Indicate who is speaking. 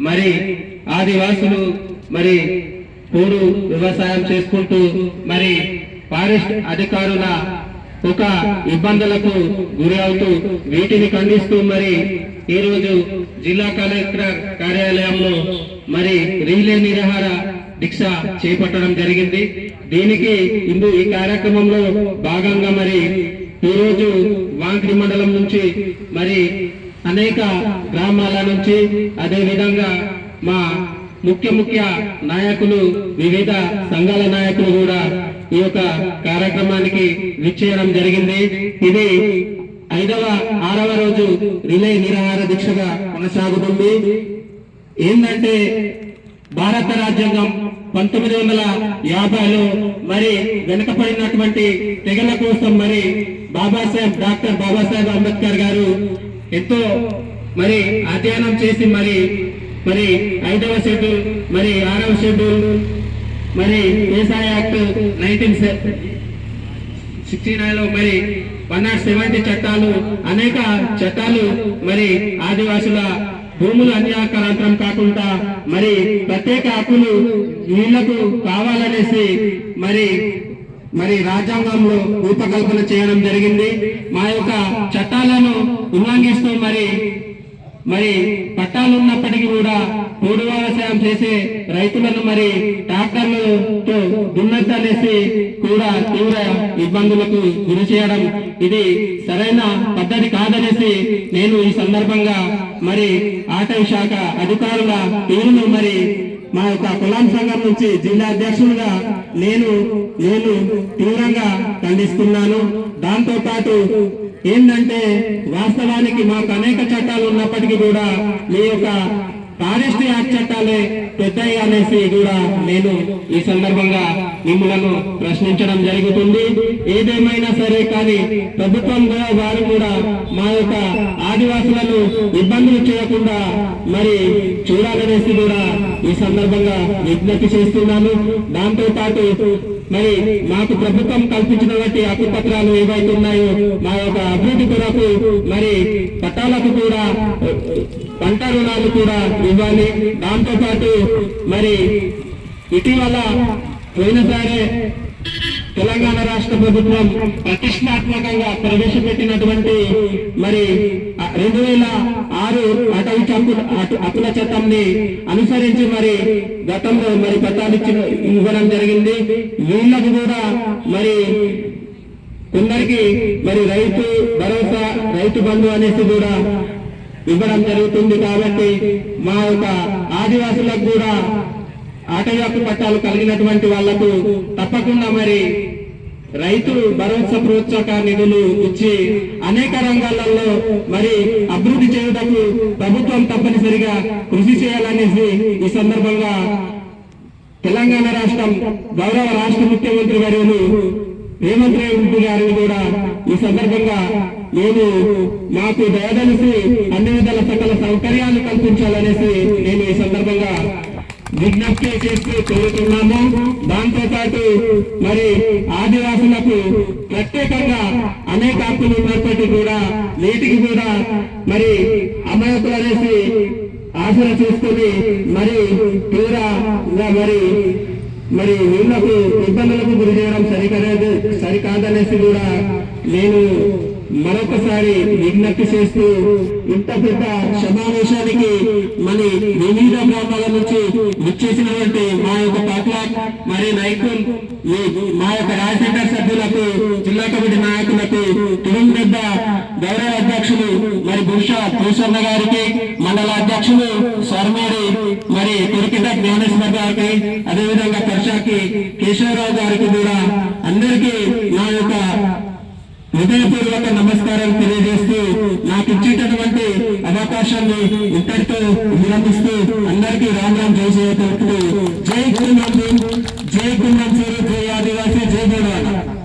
Speaker 1: మరి ఆదివాసులు మరి పోడు వ్యవసాయం చేసుకుంటూ మరి ఫారెస్ట్ అధికారుల ఒక ఇబ్బందులకు గురి అవుతూ వీటిని ఖండిస్తూ మరి ఈ రోజు జిల్లా కలెక్టర్ కార్యాలయంలో మరి రీలే నిరాహార దీక్ష చేపట్టడం జరిగింది. దీనికి ఇందు ఈ కార్యక్రమంలో భాగంగా మరి ఈ రోజు మండలం నుంచి మరి అనేక గ్రామాల నుంచి అదే విధంగా మా ముఖ్య ముఖ్య నాయకులు వివిధ సంఘాల నాయకులు కూడా ఈ యొక్క కార్యక్రమానికి విచ్చేయడం జరిగింది. ఇది ఐదవ ఆరవ రోజు రిలే నిరాహార దీక్షగా కొనసాగుతుంది. ఏంటంటే భారత రాజ్యాంగం పంతొమ్మిది వందల యాభైలో మరి వెనుకబడినటువంటి తెగల కోసం మరి బాబాసాహెబ్ డాక్టర్ బాబాసాహెబ్ అంబేద్కర్ గారు ఎంతో మరి అధ్యయనం చేసి మరి మరి ఐదవ షెడ్యూల్ మరి ఆరవ షెడ్యూల్ మరి వ్యవసాయ యాక్ట్ నైన్టీన్ సిక్స్టీ నైన్లో మరి వన్ నాట్ సెవెంటీ చట్టాలు అనేక చట్టాలు మరి ఆదివాసుల భూములు అన్యాకరాంతరం కాకుండా మరి ప్రత్యేక హక్కులు వీళ్ళకు కావాలనేసి మరి మరి రాజ్యాంగంలో రూపకల్పన చేయడం జరిగింది. మా యొక్క చట్టాలను ఉల్లంఘిస్తూ మరి మరి పట్టాలు ఉన్నప్పటికీ కూడా పోడు వ్యవసాయం చేసే రైతులను మరి ట్రాక్టర్లతో దున్నద్దనేసి కూడా తీవ్ర ఇబ్బందులకు గురి చేయడం ఇది సరైన పద్ధతి కాదనేసి నేను ఈ సందర్భంగా మరి ఆటవీ శాఖ అధికారుల తీరును మరి మా యొక్క కులాం సంఘం నుంచి జిల్లా అధ్యక్షులుగా నేను నేను తీవ్రంగా ఖండిస్తున్నాను. దాంతో పాటు ఏంటంటే వాస్తవానికి మాకు అనేక చట్టాలు ఉన్నప్పటికీ కూడా మీ యొక్క ఫారెస్ట్ యాక్ట్ చట్టాలే పెద్దయి అనేసి కూడా నేను ఈ సందర్భంగా మిమ్మలను ప్రశ్నించడం జరుగుతుంది. ఏదేమైనా సరే కానీ ప్రభుత్వం కూడా వారు కూడా మా యొక్క ఆదివాసులను ఇబ్బందులు చేయకుండా మరి చూడాలనేసి కూడా ఈ సందర్భంగా విజ్ఞప్తి చేస్తున్నాను. దాంతో పాటు మరి మాకు ప్రభుత్వం కల్పించినటువంటి హక్కు పత్రాలు ఏవైతే ఉన్నాయో మా యొక్క అభివృద్ధి కొరకు మరి పట్టాలకు కూడా పంట రుణాలు కూడా ఇవ్వాలి. దాంతో పాటు మరి ఇటీవల పోయినసారే తెలంగాణ రాష్ట్ర ప్రభుత్వం ప్రతిష్టాత్మకంగా ప్రవేశపెట్టినటువంటి మరి రెండు వేల ఆరు అటవీ హక్కుల హక్కుల చట్టంని అనుసరించి మరి గతంలో మరి పట్టాలు ఇచ్చిన ఇవ్వడం జరిగింది. వీళ్ళకు కూడా మరి కొందరికి మరి రైతు భరోసా రైతు బంధు అనేసి కూడా ఇవ్వడం జరుగుతుంది కాబట్టి మా యొక్క ఆదివాసులకు కూడా ఆటవీ హక్కు పట్టాలు కలిగినటువంటి వాళ్ళకు తప్పకుండా మరి రైతు భరోసా ప్రోత్సాహక నిధులు ఇచ్చి అనేక రంగాలలో మరి అభివృద్ధి చేయడానికి ప్రభుత్వం తప్పనిసరిగా కృషి చేయాలనేసి ఈ సందర్భంగా తెలంగాణ రాష్ట్రం గౌరవ రాష్ట్ర ముఖ్యమంత్రి వర్యులు రేవంత్ రెడ్డి గారిని కూడా ఈ సందర్భంగా నేను మాకు దయదలిసి అన్ని విధాల సకల సౌకర్యాలు కల్పించాలనేసి నేను ఈ సందర్భంగా విజ్ఞప్తి చేస్తూ కోరుతున్నాము దాంతో పాటు మరి ఆదివాసులకు ప్రత్యేకంగా అనేక హక్కులు ఉన్నప్పటికీ కూడా నేటికి కూడా మరి అమాయకులు అనేసి ఆశలు చూసుకొని మరి తీవ్రంగా మరి మరి వీళ్ళకు ఇబ్బందులకు గురి చేయడం సరికాదు సరికాదనేసి కూడా నేను మరొకసారి విజ్ఞప్తి చేస్తూ ఇంత పెద్ద సమావేశానికి మరి వివిధ గ్రామాల నుంచి విచ్చేసినటువంటి మా యొక్క పట్ల మరి నాయకులు మా యొక్క రాజశేఖర సభ్యులకు జిల్లా కమిటీ నాయకులకు తులం పెద్ద గౌరవ అధ్యక్షులు మరి భూషా భూషన్న గారికి మండల అధ్యక్షులు స్వర్మేడి మరి కురికిట జ్ఞానేశ్వర్ గారికి అదేవిధంగా కర్షాకి కేశవరావు గారికి కూడా అందరికీ నా యొక్క హృదయపూర్వక నమస్కారం తెలియజేస్తూ నాకు ఇచ్చేటటువంటి అవకాశాన్ని ఇక్కడితో విరమిస్తూ అందరికీ రామ్ రామ్ జై జయ జై కులం జై కులం జై ఆదివాసీ జై గౌరవ